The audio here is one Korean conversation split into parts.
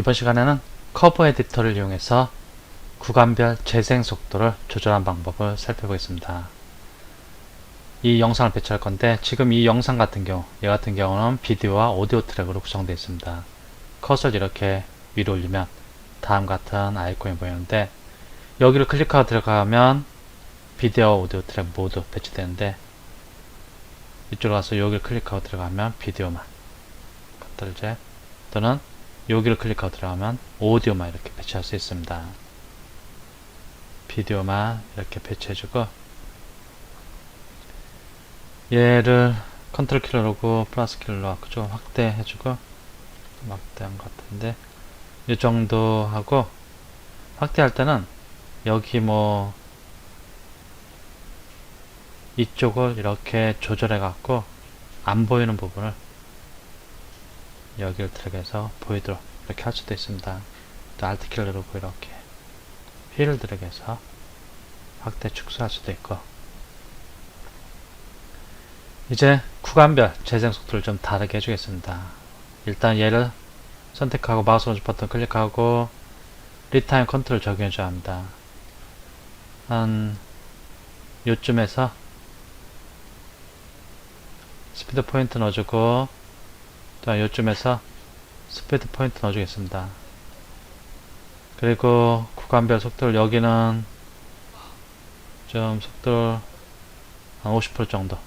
이번 시간에는 커브 에디터를 이용해서 구간별 재생 속도를 조절한 방법을 살펴보겠습니다. 이 영상을 배치할 건데 지금 이 영상 같은 경우 얘 같은 경우는 비디오와 오디오 트랙으로 구성되어 있습니다. 커서를 이렇게 위로 올리면 다음 같은 아이콘이 보이는데 여기를 클릭하고 들어가면 비디오와 오디오 트랙 모두 배치되는데 이쪽으로 가서 여기를 클릭하고 들어가면 비디오만 것들 이제 또는 여기를 클릭하고 들어가면 오디오만 이렇게 배치할 수 있습니다. 비디오만 이렇게 배치해주고 얘를 컨트롤 키를 누르고 플러스 키를 눌러서 좀 확대해주고 좀 확대한 것 같은데 이 정도 하고 확대할 때는 여기 뭐 이쪽을 이렇게 조절해 갖고 안 보이는 부분을 여기를 드래그해서 보이도록 이렇게 할 수도 있습니다. 또 Alt 키를 누르고 이렇게 휠을 드래그해서 확대 축소할 수도 있고 이제 구간별 재생 속도를 좀 다르게 해주겠습니다. 일단 얘를 선택하고 마우스 오른쪽 버튼 클릭하고 리타임 컨트롤 적용해줘야 합니다. 한 요쯤에서 스피드 포인트 넣어주고 자 요쯤에서 스피드 포인트 넣어주겠습니다. 그리고 구간별 속도를 여기는 좀 속도를 한50% 정도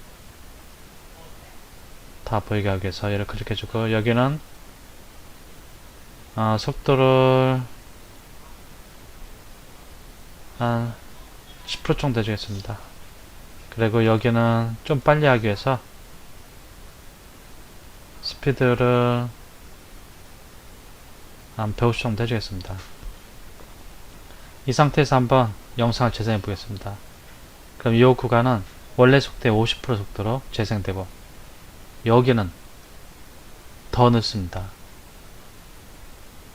다 보이게 하기 위해서 얘를 클릭해주고 여기는 아, 속도를 한 10% 정도 해주겠습니다. 그리고 여기는 좀 빨리 하기 위해서 스피드를 한 150 정도 해주겠습니다. 이 상태에서 한번 영상을 재생해 보겠습니다. 그럼 이 구간은 원래 속도의 50% 속도로 재생되고 여기는 더 늦습니다.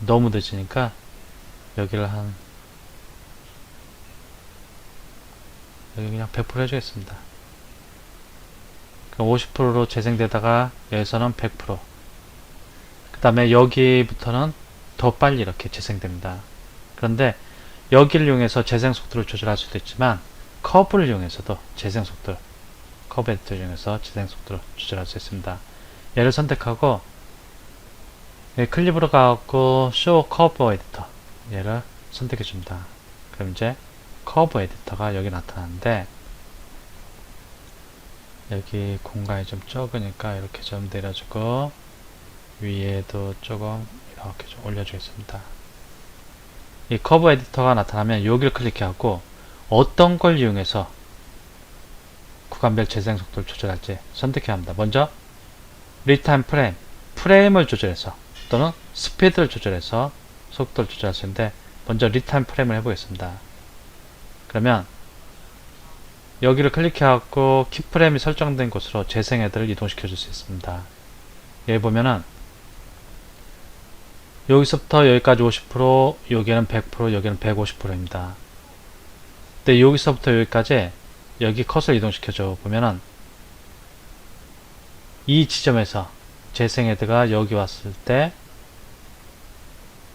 너무 늦으니까 여기를 한 여기 그냥 100% 해주겠습니다. 그럼 50%로 재생되다가 여기서는 100%. 그 다음에 여기부터는 더 빨리 이렇게 재생됩니다. 그런데 여기를 이용해서 재생 속도를 조절할 수도 있지만 커브를 이용해서도 재생 속도를 커브 에디터를 이용해서 재생 속도를 조절할 수 있습니다. 얘를 선택하고 여기 클립으로 가고 쇼 커브 에디터 얘를 선택해 줍니다. 그럼 이제 커브 에디터가 여기 나타나는데 여기 공간이 좀 적으니까 이렇게 좀 내려주고 위에도 조금 이렇게 좀 올려주겠습니다. 이 커브 에디터가 나타나면 여기를 클릭해갖고 어떤 걸 이용해서 구간별 재생 속도를 조절할지 선택해야 합니다. 먼저 리타임 프레임, 프레임을 조절해서 또는 스피드를 조절해서 속도를 조절할 수 있는데 먼저 리타임 프레임을 해보겠습니다. 그러면 여기를 클릭해갖고 키프레임이 설정된 곳으로 재생 헤드를 이동시켜 줄 수 있습니다. 여기 보면은 여기서부터 여기까지 50% 여기는 100% 여기는 150%입니다. 근데 여기서부터 여기까지 여기 컷을 이동시켜줘 보면은 이 지점에서 재생 헤드가 여기 왔을 때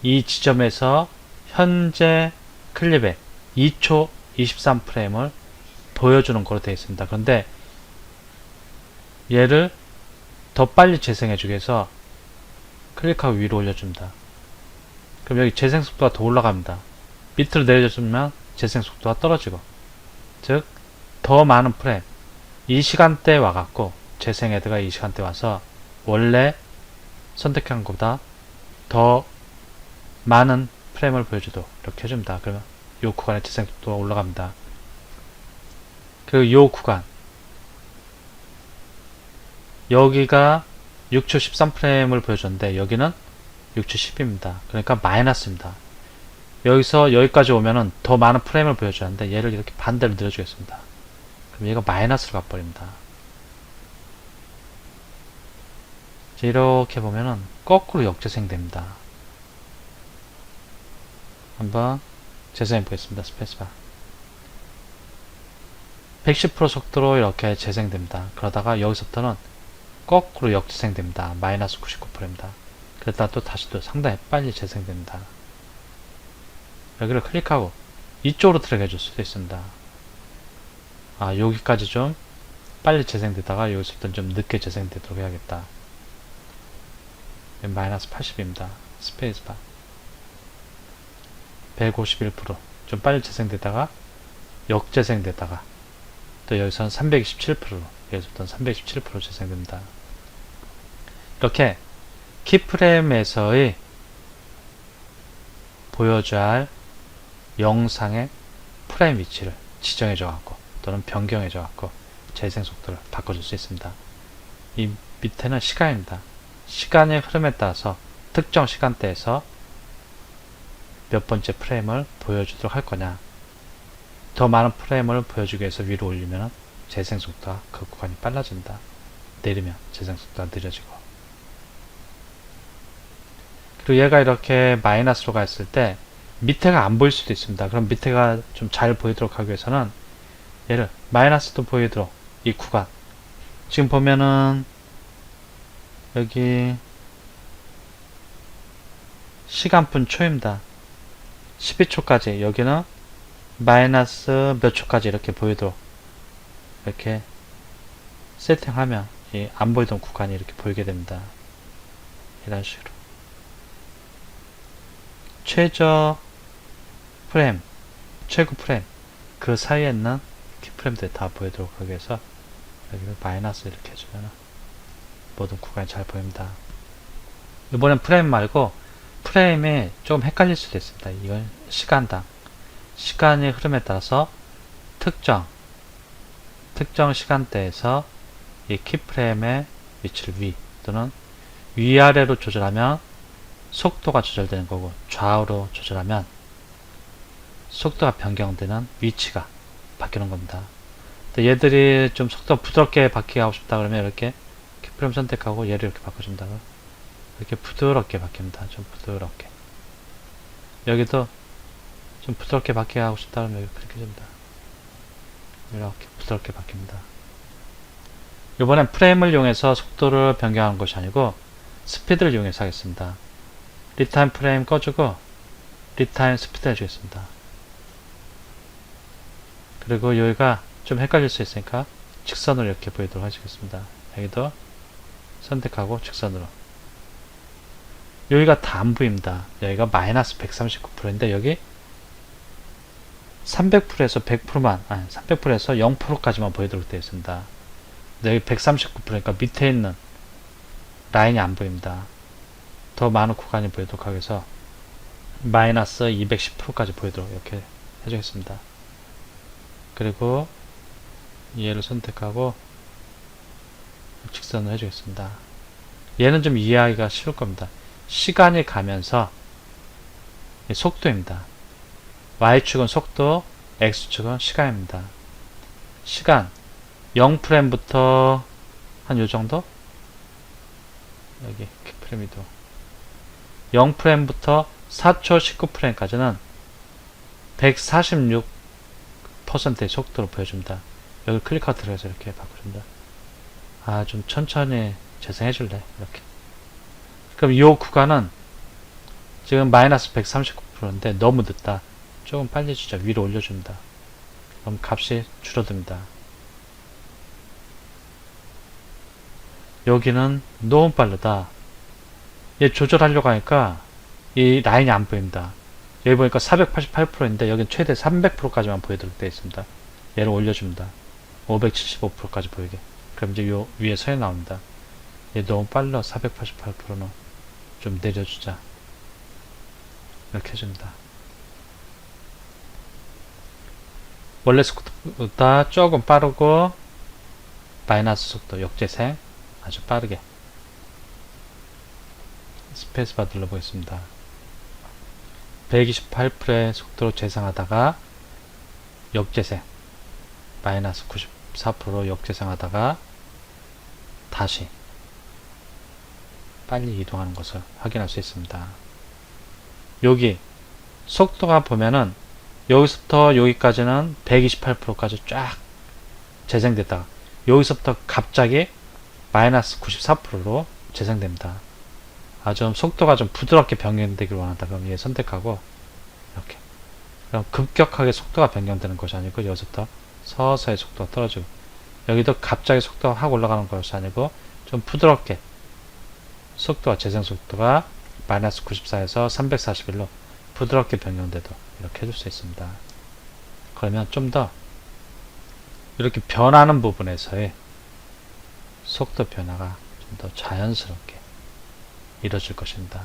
이 지점에서 현재 클립의 2초 23프레임을 보여주는 거로 되어 있습니다. 그런데 얘를 더 빨리 재생해 주기 위해서 클릭하고 위로 올려줍니다. 그럼 여기 재생 속도가 더 올라갑니다. 밑으로 내려주면 재생 속도가 떨어지고 즉 더 많은 프레임 이 시간대에 와갖고 재생 헤드가 이 시간대 에 와서 원래 선택한 것보다 더 많은 프레임을 보여주도록 이렇게 해줍니다. 그러면 이 구간의 재생 속도가 올라갑니다. 그리고 이 구간 여기가 6초 13프레임을 보여줬는데 여기는 6초 10입니다. 그러니까 마이너스입니다. 여기서 여기까지 오면은 더 많은 프레임을 보여주는데 얘를 이렇게 반대로 늘려주겠습니다. 그럼 얘가 마이너스로 가버립니다. 이렇게 보면은 거꾸로 역재생됩니다. 한번 재생해 보겠습니다. 스페이스바 110% 속도로 이렇게 재생됩니다. 그러다가 여기서부터는 거꾸로 역재생됩니다. 마이너스 99%입니다. 그랬다 또 다시 또 상당히 빨리 재생됩니다. 여기를 클릭하고 이쪽으로 트랙 해줄 수도 있습니다. 아 여기까지 좀 빨리 재생되다가 여기서부터 좀 늦게 재생되도록 해야겠다. 네, 마이너스 80입니다. 스페이스바 151%좀 빨리 재생되다가 역재생되다가 또 여기서는 327%로 여기서부터는 327% 재생됩니다. 이렇게 키프레임에서의 보여줘야 할 영상의 프레임 위치를 지정해줘 갖고 또는 변경해줘 갖고 재생 속도를 바꿔줄 수 있습니다. 이 밑에는 시간입니다. 시간의 흐름에 따라서 특정 시간대에서 몇 번째 프레임을 보여주도록 할 거냐 더 많은 프레임을 보여주기 위해서 위로 올리면 재생 속도가 그 구간이 빨라진다. 내리면 재생 속도가 느려지고 그리고 얘가 이렇게 마이너스로 가 있을 때 밑에가 안 보일 수도 있습니다. 그럼 밑에가 좀 잘 보이도록 하기 위해서는 얘를 마이너스도 보이도록 이 구간 지금 보면은 여기 시간분 초입니다. 12초까지 여기는 마이너스 몇 초까지 이렇게 보이도록 이렇게 세팅하면 이안 보이던 구간이 이렇게 보이게 됩니다. 이런 식으로 최저 프레임, 최고 프레임 그 사이에 있는 키프레임들 다 보이도록 하기 위해서 여기를 마이너스 이렇게 해주면 모든 구간이 잘 보입니다. 이번엔 프레임 말고 프레임이 좀 헷갈릴 수도 있습니다. 이건 시간당 시간의 흐름에 따라서 특정 특정 시간대에서 이 키프레임의 위치를 위 또는 위아래로 조절하면 속도가 조절되는 거고 좌우로 조절하면 속도가 변경되는 위치가 바뀌는 겁니다. 얘들이 좀 속도 부드럽게 바뀌게 하고 싶다 그러면 이렇게 키프레임 선택하고 얘를 이렇게 바꿔준다가 이렇게 부드럽게 바뀝니다. 좀 부드럽게 여기도 좀 부드럽게 바뀌게 하고 싶다 그러면 여기 됩니다. 이렇게 부드럽게 바뀝니다. 이번엔 프레임을 이용해서 속도를 변경하는 것이 아니고 스피드를 이용해서 하겠습니다. 리타임 프레임 꺼주고 리타임 스피드 해주겠습니다. 그리고 여기가 좀 헷갈릴 수 있으니까 직선으로 이렇게 보이도록 해주겠습니다. 여기도 선택하고 직선으로 여기가 다 안 보입니다. 여기가 마이너스 139%인데 여기 300%에서 100%만 아니 300%에서 0%까지만 보이도록 되어 있습니다. 여기 139%니까 밑에 있는 라인이 안 보입니다. 더 많은 구간이 보이도록 하기 위해서 마이너스 210%까지 보이도록 이렇게 해주겠습니다. 그리고 얘를 선택하고 직선을 해주겠습니다. 얘는 좀 이해하기가 쉬울 겁니다. 시간이 가면서 이 속도입니다. Y축은 속도, X축은 시간입니다. 시간 0프레임부터 한 요정도? 여기 프레임이도 0프레임부터 4초 19프레임까지는 146%의 속도로 보여줍니다. 여기 클릭하고 들어가서 이렇게 바꿔줍니다. 아, 좀 천천히 재생해 줄래? 이렇게. 그럼 이 구간은 지금 마이너스 139%인데 너무 늦다. 조금 빨리 주자. 위로 올려줍니다. 그럼 값이 줄어듭니다. 여기는 너무 빠르다. 얘 조절하려고 하니까 이 라인이 안 보입니다. 여기 보니까 488%인데 여긴 최대 300%까지만 보이도록 되어 있습니다. 얘를 올려줍니다. 575%까지 보이게. 그럼 이제 요 위에 서에 나옵니다. 얘 너무 빨라 488%는 좀 내려주자. 이렇게 해줍니다. 원래 속도보다 조금 빠르고 마이너스 속도 역재생 아주 빠르게 스페이스바 눌러보겠습니다. 128%의 속도로 재생하다가 역재생 마이너스 94% 역재생하다가 다시 빨리 이동하는 것을 확인할 수 있습니다. 여기 속도가 보면은 여기서부터 여기까지는 128%까지 쫙 재생됐다가 여기서부터 갑자기 마이너스 94%로 재생됩니다. 아, 좀 속도가 좀 부드럽게 변경되기를 원한다. 그럼 얘 선택하고, 이렇게. 그럼 급격하게 속도가 변경되는 것이 아니고, 여기서부터 서서히 속도가 떨어지고, 여기도 갑자기 속도가 확 올라가는 것이 아니고, 좀 부드럽게, 속도가, 재생 속도가 마이너스 94에서 341로 부드럽게 변경돼도 이렇게 해줄 수 있습니다. 그러면 좀 더, 이렇게 변하는 부분에서의 속도 변화가 좀 더 자연스럽게 이루어질 것입니다.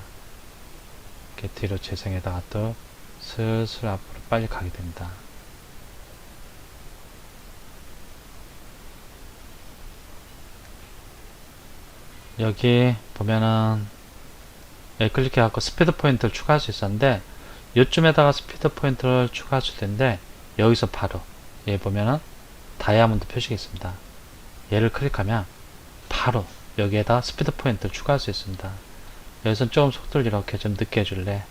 이렇게 뒤로 재생에다가 또 슬슬 앞으로 빨리 가게 됩니다. 여기 보면은 클릭해갖고 스피드 포인트를 추가할 수 있었는데 요쯤에다가 스피드 포인트를 수 있는데 여기서 바로 여기 보면은 다이아몬드 표시가 있습니다. 얘를 클릭하면 바로 여기에다 스피드 포인트를 추가할 수 있습니다. 여기서 조금 속도를 이렇게 좀 늦게 해줄래?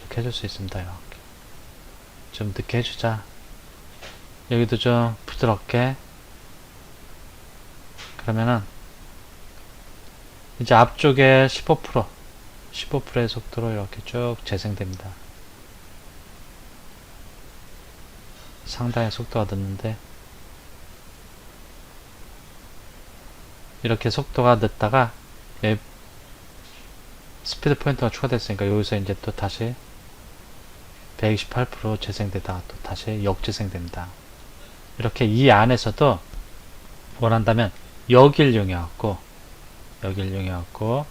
이렇게 해줄 수 있습니다. 이렇게. 좀 늦게 해주자. 여기도 좀 부드럽게. 그러면은, 이제 앞쪽에 15%, 15%의 속도로 이렇게 쭉 재생됩니다. 상당히 속도가 늦는데, 이렇게 속도가 늦다가 예, 스피드 포인트가 추가됐으니까 여기서 이제 또 다시 128% 재생되다가 또 다시 역재생됩니다. 이렇게 이 안에서도 원한다면 여길 이용해갖고 여길 이용해갖고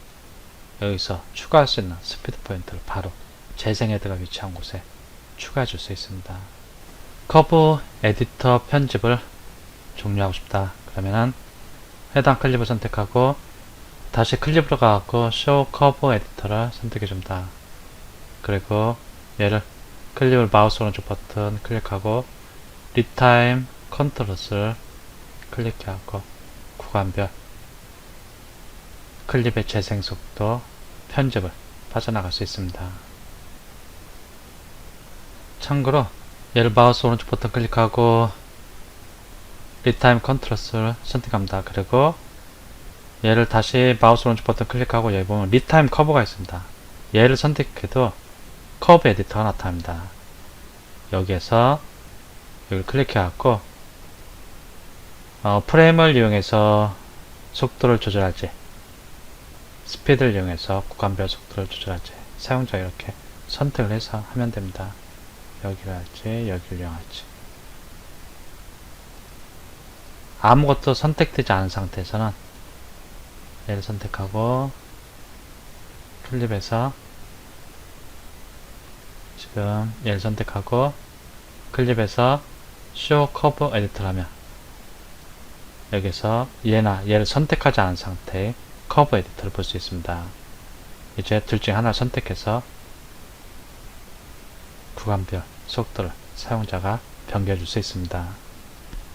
여기서 추가할 수 있는 스피드 포인트를 바로 재생 헤드가 위치한 곳에 추가해 줄 수 있습니다. 커브 에디터 편집을 종료하고 싶다. 그러면은 해당 클립을 선택하고 다시 클립으로 가갖고 show cover 에디터를 선택해 줍니다. 그리고 얘를 클립을 마우스 오른쪽 버튼 클릭하고 리타임 컨트롤을 클릭해갖고 구간별 클립의 재생 속도 편집을 빠져나갈 수 있습니다. 참고로 얘를 마우스 오른쪽 버튼 클릭하고 리타임 컨트롤을 선택합니다. 그리고 얘를 다시 마우스 오른쪽 버튼 클릭하고 여기 보면 리타임 커브가 있습니다. 얘를 선택해도 커브 에디터가 나타납니다. 여기에서 여기를 클릭해 갖고 어, 프레임을 이용해서 속도를 조절할지 스피드를 이용해서 구간별 속도를 조절할지 사용자 이렇게 선택을 해서 하면 됩니다. 여기를 할지 여기를 이용할지 아무것도 선택되지 않은 상태에서는 얘를 선택하고 클립에서 지금 얘를 선택하고 클립에서 curve 에디터를 하면 여기서 얘나 얘를 선택하지 않은 상태의 커브 에디터를 볼 수 있습니다. 이제 둘 중에 하나를 선택해서 구간별 속도를 사용자가 변경해 줄 수 있습니다.